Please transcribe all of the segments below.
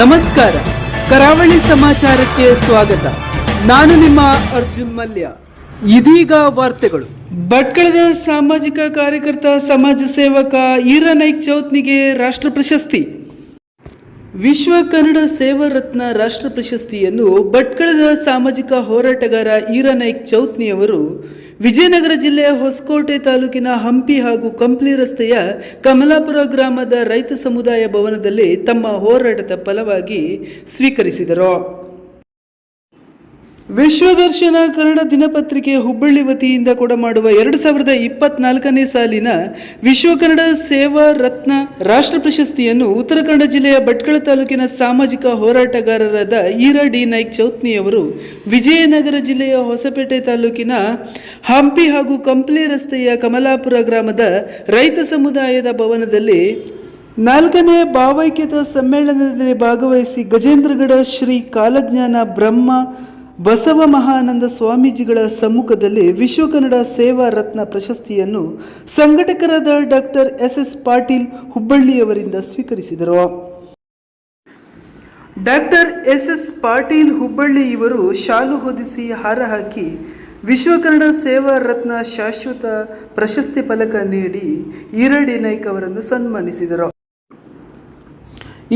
ನಮಸ್ಕಾರ. ಕರಾವಳಿ ಸಮಾಚಾರಕ್ಕೆ ಸ್ವಾಗತ. ನಾನು ನಿಮ್ಮ ಅರ್ಜುನ್ ಮಲ್ಯ. ಇದೀಗ ವಾರ್ತೆಗಳು. ಭಟ್ಕಳದ ಸಾಮಾಜಿಕ ಕಾರ್ಯಕರ್ತ, ಸಮಾಜ ಸೇವಕ ಈರನೈಕ್ ಚೌತ್ನಿಗೆ ರಾಷ್ಟ್ರ ಪ್ರಶಸ್ತಿ. ವಿಶ್ವ ಕನ್ನಡ ಸೇವಾರತ್ನ ರಾಷ್ಟ್ರ ಪ್ರಶಸ್ತಿಯನ್ನು ಭಟ್ಕಳದ ಸಾಮಾಜಿಕ ಹೋರಾಟಗಾರ ಈರನೈಕ್ ಚೌತ್ನಿಯವರು ವಿಜಯನಗರ ಜಿಲ್ಲೆಯ ಹೊಸಕೋಟೆ ತಾಲೂಕಿನ ಹಂಪಿ ಹಾಗೂ ಕಂಪ್ಲಿ ರಸ್ತೆಯ ಕಮಲಾಪುರ ಗ್ರಾಮದ ರೈತ ಸಮುದಾಯ ಭವನದಲ್ಲಿ ತಮ್ಮ ಹೋರಾಟದ ಫಲವಾಗಿ ಸ್ವೀಕರಿಸಿದರು. ವಿಶ್ವದರ್ಶನ ಕನ್ನಡ ದಿನಪತ್ರಿಕೆ ಹುಬ್ಬಳ್ಳಿ ವತಿಯಿಂದ ಕೂಡ ಮಾಡುವ ಎರಡು ಸಾವಿರದ ಇಪ್ಪತ್ನಾಲ್ಕನೇ ಸಾಲಿನ ವಿಶ್ವ ಕನ್ನಡ ಸೇವಾ ರತ್ನ ರಾಷ್ಟ್ರ ಪ್ರಶಸ್ತಿಯನ್ನು ಉತ್ತರ ಕನ್ನಡ ಜಿಲ್ಲೆಯ ಭಟ್ಕಳ ತಾಲೂಕಿನ ಸಾಮಾಜಿಕ ಹೋರಾಟಗಾರರಾದ ಈರಾ ಡಿ ನಾಯ್ಕ್ ಚೌತ್ನಿಯವರು ವಿಜಯನಗರ ಜಿಲ್ಲೆಯ ಹೊಸಪೇಟೆ ತಾಲೂಕಿನ ಹಂಪಿ ಹಾಗೂ ಕಂಪ್ಲಿ ರಸ್ತೆಯ ಕಮಲಾಪುರ ಗ್ರಾಮದ ರೈತ ಸಮುದಾಯದ ಭವನದಲ್ಲಿ ನಾಲ್ಕನೇ ಭಾವೈಕ್ಯತಾ ಸಮ್ಮೇಳನದಲ್ಲಿ ಭಾಗವಹಿಸಿ ಗಜೇಂದ್ರಗಡ ಶ್ರೀ ಕಾಲಜ್ಞಾನ ಬ್ರಹ್ಮ ಬಸವ ಮಹಾನಂದ ಸ್ವಾಮೀಜಿಗಳ ಸಮ್ಮುಖದಲ್ಲಿ ವಿಶ್ವ ಕನ್ನಡ ಸೇವಾ ರತ್ನ ಪ್ರಶಸ್ತಿಯನ್ನು ಸಂಘಟಕರಾದ ಡಾಕ್ಟರ್ ಎಸ್ ಎಸ್ ಪಾಟೀಲ್ ಹುಬ್ಬಳ್ಳಿಯವರಿಂದ ಸ್ವೀಕರಿಸಿದರು. Doctor S S Patil Hubballi ಇವರು ಶಾಲು ಹೊದಿಸಿ ಹಾರ ಹಾಕಿ ವಿಶ್ವ ಕನ್ನಡ ಸೇವಾ ರತ್ನ ಶಾಶ್ವತ ಪ್ರಶಸ್ತಿ ಫಲಕ ನೀಡಿ ಈರಡಿ ನಾಯ್ಕ ಅವರನ್ನು ಸನ್ಮಾನಿಸಿದರು.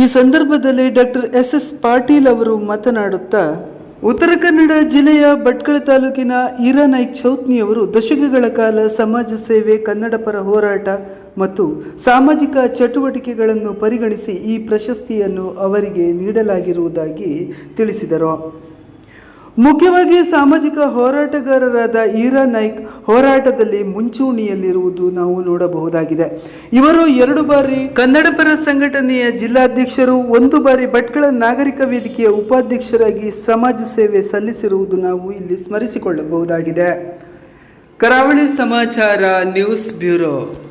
ಈ ಸಂದರ್ಭದಲ್ಲಿ ಡಾಕ್ಟರ್ ಎಸ್ ಎಸ್ ಪಾಟೀಲ್ ಅವರು ಮಾತನಾಡುತ್ತಾ ಉತ್ತರ ಕನ್ನಡ ಜಿಲ್ಲೆಯ ಭಟ್ಕಳ ತಾಲೂಕಿನ ಈರಾನಾಯ್ಕ್ ಚೌತ್ನಿಯವರು ದಶಕಗಳ ಕಾಲ ಸಮಾಜ ಸೇವೆ ಕನ್ನಡ ಪರ ಹೋರಾಟ ಮತ್ತು ಸಾಮಾಜಿಕ ಚಟುವಟಿಕೆಗಳನ್ನು ಪರಿಗಣಿಸಿ ಈ ಪ್ರಶಸ್ತಿಯನ್ನು ಅವರಿಗೆ ನೀಡಲಾಗಿರುವುದಾಗಿ ತಿಳಿಸಿದರು. ಮುಖ್ಯವಾಗಿ ಸಾಮಾಜಿಕ ಹೋರಾಟಗಾರರಾದ ಈರಾ ನಾಯ್ಕ್ ಹೋರಾಟದಲ್ಲಿ ಮುಂಚೂಣಿಯಲ್ಲಿರುವುದು ನಾವು ನೋಡಬಹುದಾಗಿದೆ. ಇವರು ಎರಡು ಬಾರಿ ಕನ್ನಡ ಪರ ಸಂಘಟನೆಯ ಜಿಲ್ಲಾಧ್ಯಕ್ಷರು, ಒಂದು ಬಾರಿ ಭಟ್ಕಳ ನಾಗರಿಕ ವೇದಿಕೆಯ ಉಪಾಧ್ಯಕ್ಷರಾಗಿ ಸಮಾಜ ಸೇವೆ ಸಲ್ಲಿಸಿರುವುದು ನಾವು ಇಲ್ಲಿ ಸ್ಮರಿಸಿಕೊಳ್ಳಬಹುದಾಗಿದೆ. ಕರಾವಳಿ ಸಮಾಚಾರ ನ್ಯೂಸ್ ಬ್ಯೂರೋ.